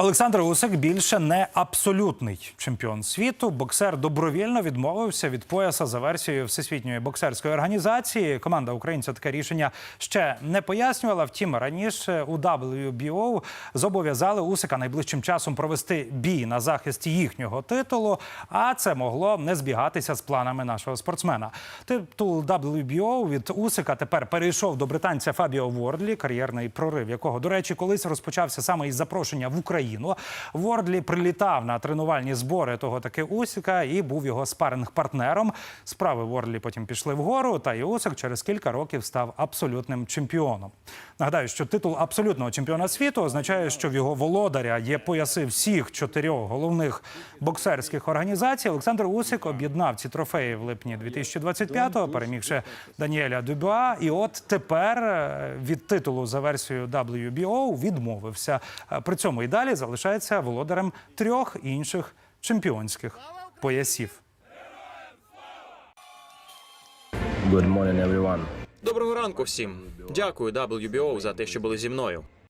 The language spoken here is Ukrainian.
Олександр Усик більше не абсолютний чемпіон світу. Боксер добровільно відмовився від пояса за версією Всесвітньої боксерської організації. Команда українця таке рішення ще не пояснювала. Втім, раніше у WBO зобов'язали Усика найближчим часом провести бій на захист їхнього титулу. А це могло не збігатися з планами нашого спортсмена. Титул WBO від Усика тепер перейшов до британця Фабіо Вордлі, кар'єрний прорив якого, до речі, колись розпочався саме із запрошення в Україну. Вордлі прилітав на тренувальні збори того таки Усіка і був його спаринг-партнером. Справи Вордлі потім пішли вгору, та і Усик через кілька років став абсолютним чемпіоном. Нагадаю, що титул абсолютного чемпіона світу означає, що в його володаря є пояси всіх чотирьох головних боксерських організацій. Олександр Усик об'єднав ці трофеї в липні 2025-го, перемігши Даніеля Дюбюа. І от тепер е, від титулу за версією WBO відмовився. Е, При цьому і далі залишається володарем трьох інших чемпіонських поясів. Good morning, everyone. Доброго ранку всім. Дякую WBO за те, що були зі мною.